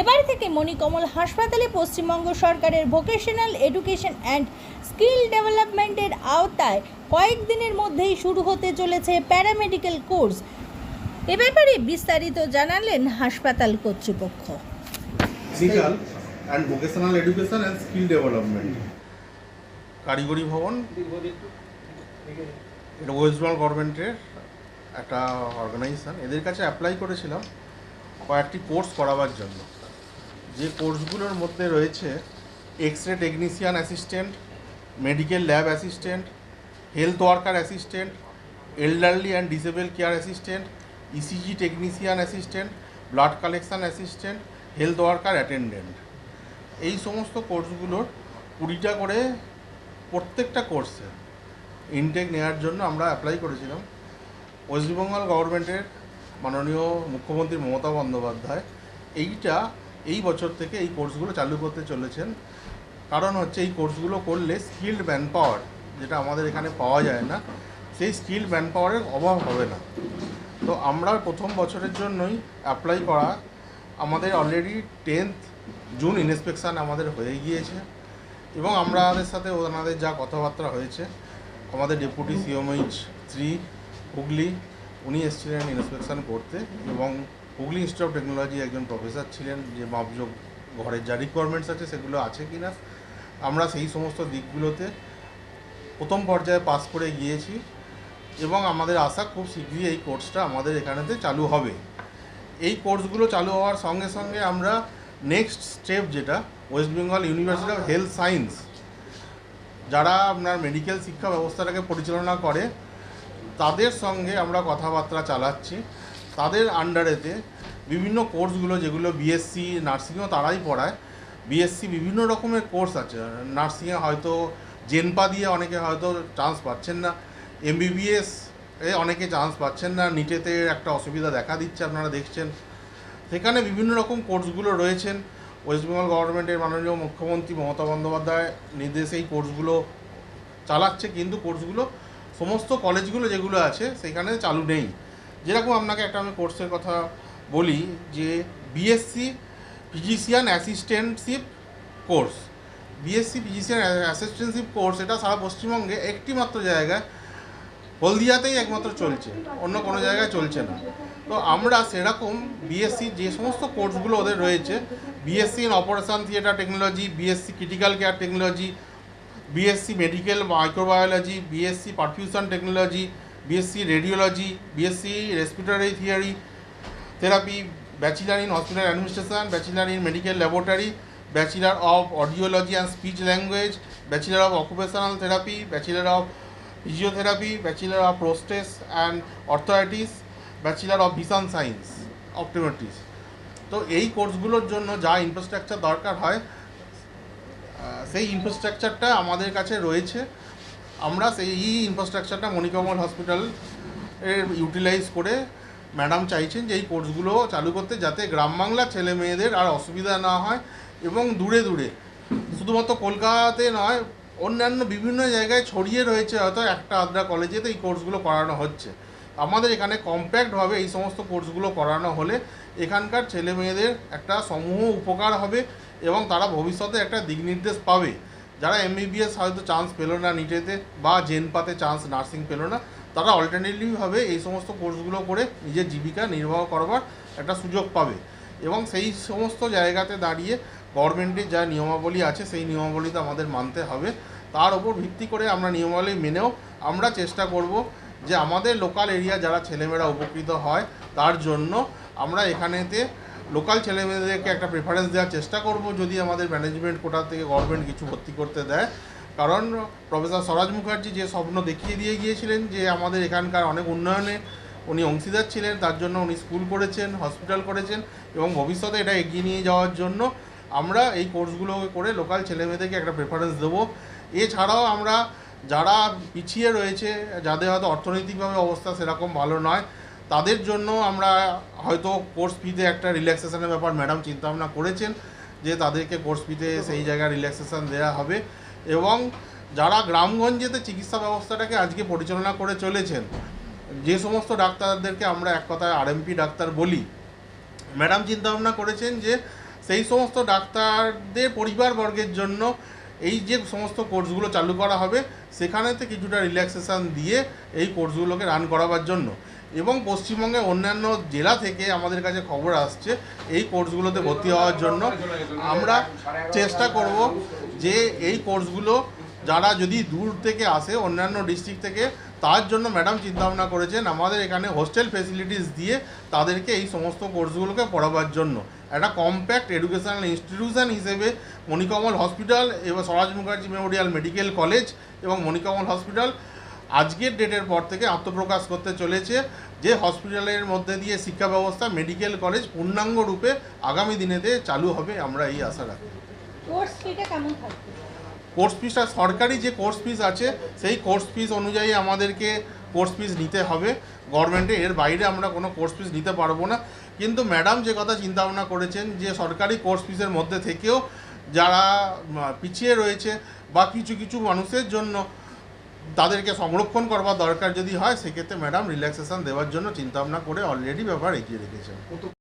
এবার থেকে মণিকমল হাসপাতালে পশ্চিমবঙ্গ সরকারের ভোকেশনাল এডুকেশন অ্যান্ড স্কিল ডেভেলপমেন্টের আওতায় কয়েকদিনের মধ্যেই শুরু হতে চলেছে প্যারামেডিক্যাল কোর্স এ ব্যাপারে বিস্তারিত জানালেন হাসপাতাল কর্তৃপক্ষ। ডেভেলপমেন্ট কারিগরি ভবন। এটা ওয়েস্ট বেঙ্গল গভর্নমেন্টের একটা অর্গানাইজেশন এদের কাছে অ্যাপ্লাই করেছিলাম। কয়েকটি কোর্স করাবার জন্য। যে কোর্সগুলোর মধ্যে রয়েছে X ray technician assistant medical lab assistant health worker assistant elderly and disable care assistant ECG technician assistant blood collection assistant health worker attendant এই সমস্ত কোর্সগুলোর কুড়িটা করে প্রত্যেকটা কোর্সে ইনটেক নেওয়ার জন্য আমরা অ্যাপ্লাই করেছিলাম। ওয়েস্টবেঙ্গল গভর্নমেন্টের মাননীয় মুখ্যমন্ত্রী মমতা বন্দ্যোপাধ্যায়। এইটা এই বছর থেকে এই কোর্সগুলো চালু করতে চলেছেন। কারণ হচ্ছে এই কোর্সগুলো করলে স্কিল্ড ম্যান পাওয়ার যেটা আমাদের এখানে পাওয়া যায় না, সেই স্কিল ম্যান পাওয়ারের অভাব হবে না। তো আমরা প্রথম বছরের জন্যই অ্যাপ্লাই করা, আমাদের অলরেডি টেন্থ জুন ইন্সপেকশান আমাদের হয়ে গিয়েছে এবং আমরা আমাদের সাথে ওনাদের যা কথাবার্তা হয়েছে, আমাদের ডেপুটি সিওমইচ থ্রি হুগলি, উনি এসেছিলেন ইন্সপেকশন করতে এবং হুগলি ইনস্টিটিউট অফ টেকনোলজি একজন প্রফেসর ছিলেন, যে মাপযোগ ঘরের যা রিকোয়ারমেন্টস আছে সেগুলো আছে কি না আমরা সেই সমস্ত দিকগুলোতে প্রথম পর্যায়ে পাস করে গিয়েছি এবং আমাদের আশা খুব শীঘ্রই এই কোর্সটা আমাদের এখানেতে চালু হবে। এই কোর্সগুলো চালু হওয়ার সঙ্গে সঙ্গে আমরা নেক্সট স্টেপ যেটা West Bengal university of health science যারা আপনার মেডিকেল শিক্ষা ব্যবস্থাটাকে পরিচালনা করে, তাদের সঙ্গে আমরা কথাবার্তা চালাচ্ছি। তাদের আন্ডারেতে বিভিন্ন কোর্সগুলো যেগুলো বিএসসি নার্সিংও তারাই পড়ায়। বিএসসি বিভিন্ন রকমের কোর্স আছে। নার্সিংয়ে হয়তো জেনপা দিয়ে অনেকে হয়তো চান্স পাচ্ছেন না। এমবিবিএস এ অনেকে চান্স পাচ্ছেন না। নিটেতে একটা অসুবিধা দেখা দিচ্ছে, আপনারা দেখছেন। সেখানে বিভিন্ন রকম কোর্সগুলো রয়েছেন। ওয়েস্ট বেঙ্গল গভর্নমেন্টের মাননীয় মুখ্যমন্ত্রী মমতা বন্দ্যোপাধ্যায় নির্দেশে এই কোর্সগুলো চালাচ্ছে। কিন্তু কোর্সগুলো সমস্ত কলেজগুলো যেগুলো আছে, সেখানে চালু নেই। যেরকম আপনাকে একটা আমি কোর্সের কথা বলি যে BSc physician assistantship course BSc physician assistantship course এটা সারা পশ্চিমবঙ্গে একটি মাত্র জায়গায়, হলদিয়াতেই একমাত্র চলছে, অন্য কোনো জায়গায় চলছে না। তো আমরা সেরকম বিএসসি যে সমস্ত কোর্সগুলো ওদের রয়েছে BSc in operation theatre technology BSc critical care technology BSc medical microbiology BSc perfusion technology BSc radiology BSc respiratory theory therapy bachelor in hospital administration bachelor in medical laboratory bachelor of audiology and speech language bachelor of occupational therapy bachelor of physiotherapy bachelor of prosthetics and orthotics bachelor of vision science optometrist তো এই কোর্সগুলোর জন্য যা infrastructure দরকার হয় সেই ইনফ্রাস্ট্রাকচারটা আমাদের কাছে রয়েছে। আমরা সেই ইনফ্রাস্ট্রাকচারটা মণিকমল হসপিটাল এর ইউটিলাইজ করে ম্যাডাম চাইছেন যে এই কোর্সগুলো চালু করতে যাতে গ্রাম বাংলার ছেলে মেয়েদের আর অসুবিধা না হয় এবং দূরে দূরে। শুধুমাত্র কলকাতাতে নয়, অন্যান্য বিভিন্ন জায়গায় ছড়িয়ে রয়েছে হয়তো একটা আদ্রা কলেজেতে এই কোর্সগুলো করানো হচ্ছে। আমাদের এখানে কম্প্যাক্টভাবে এই সমস্ত কোর্সগুলো করানো হলে এখানকার ছেলে মেয়েদের একটা সমূহ উপকার হবে এবং তারা ভবিষ্যতে একটা দিক নির্দেশ পাবে। যারা এমবিবিএস হয়তো চান্স পেল না নিটেতে বা জেনপাতে চান্স নার্সিং পেল না, তারা অল্টারনেটিভভাবে এই সমস্ত কোর্সগুলো করে নিজের জীবিকা নির্বাহ করবার একটা সুযোগ পাবে। এবং সেই সমস্ত জায়গাতে দাঁড়িয়ে গভর্নমেন্টের যা নিয়মাবলী আছে, সেই নিয়মাবলীতে আমাদের মানতে হবে। তার উপর ভিত্তি করে আমরা নিয়মাবলী মেনেও আমরা চেষ্টা করব যে আমাদের লোকাল এরিয়া যারা ছেলেমেয়েরা উপকৃত হয়, তার জন্য আমরা এখানেতে লোকাল ছেলেমেয়েদেরকে একটা প্রেফারেন্স দেওয়ার চেষ্টা করব, যদি আমাদের ম্যানেজমেন্ট কোটা থেকে গভর্নমেন্ট কিছু ভর্তি করতে দেয়। কারণ প্রফেসর স্বরাজ মুখার্জি যে স্বপ্ন দেখিয়ে দিয়ে গিয়েছিলেন যে আমাদের এখানকার অনেক উন্নয়নে উনি অংশীদার ছিলেন, তার জন্য উনি স্কুল করেছেন হসপিটাল করেছেন এবং ভবিষ্যতে এটা এগিয়ে নিয়ে যাওয়ার জন্য আমরা এই কোর্সগুলো করে লোকাল ছেলেমেয়েদেরকে একটা প্রেফারেন্স দেবো। এছাড়াও আমরা যারা পিছিয়ে রয়েছে, যাদের হয়তো অর্থনৈতিকভাবে অবস্থা সেরকম ভালো নয় তাদের জন্য আমরা হয়তো কোর্স ফিতে একটা রিল্যাক্সেশনের ব্যাপার ম্যাডাম চিন্তাভাবনা করেছেন যে তাদেরকে কোর্স ফিতে সেই জায়গায় রিল্যাক্সেশন দেওয়া হবে এবং যারা গ্রামগঞ্জেতে চিকিৎসা ব্যবস্থাটাকে আজকে পরিচালনা করে চলেছেন, যে সমস্ত ডাক্তারদেরকে আমরা এক কথায় আরএমপি ডাক্তার বলি ম্যাডাম চিন্তাভাবনা করেছেন যে সেই সমস্ত ডাক্তারদের পরিবারবর্গের জন্য এই যে সমস্ত কোর্সগুলো চালু করা হবে, সেখানেতে কিছুটা রিল্যাক্সেশান দিয়ে এই কোর্সগুলোকে রান করাবার জন্য। এবং পশ্চিমবঙ্গে অন্যান্য জেলা থেকে আমাদের কাছে খবর আসছে, এই কোর্সগুলোতে ভর্তি হওয়ার জন্য। আমরা চেষ্টা করব যে এই কোর্সগুলো যারা যদি দূর থেকে আসে, অন্যান্য ডিস্ট্রিক্ট থেকে তার জন্য ম্যাডাম চিন্তাভাবনা করেছেন আমাদের এখানে হোস্টেল ফেসিলিটিস দিয়ে তাদেরকে এই সমস্ত কোর্সগুলোকে পড়াবার জন্য। একটা কম্প্যাক্ট এডুকেশনাল ইনস্টিটিউশন হিসেবে মণিকমল হসপিটাল এবং Swaraj Mukherjee memorial medical college এবং মণিকমল হসপিটাল আজকের ডেটের পর থেকে আত্মপ্রকাশ করতে চলেছে। যে হসপিটালের মধ্যে দিয়ে শিক্ষা ব্যবস্থা মেডিকেল কলেজ পূর্ণাঙ্গ রূপে আগামী দিনেতে চালু হবে আমরা এই আশা রাখি। কোর্স কেমন থাকবে? কোর্স ফিসটা সরকারি যে কোর্স ফিস আছে, সেই কোর্স ফিস অনুযায়ী আমাদেরকে কোর্স ফিস নিতে হবে। গভর্নমেন্টে এর বাইরে আমরা কোনো কোর্স ফিস নিতে পারব না। কিন্তু ম্যাডাম যে কথা চিন্তা ভাবনা করেছেন, যে সরকারি কোর্স ফিসের মধ্যে থেকেও যারা পিছিয়ে রয়েছে বা কিছু কিছু মানুষের জন্য তাদেরকে সংরক্ষণ করবার দরকার যদি হয়, সেক্ষেত্রে ম্যাডাম রিল্যাক্সেশন দেওয়ার জন্য চিন্তাভাবনা করে অলরেডি ব্যাপার এগিয়ে রেখেছেন।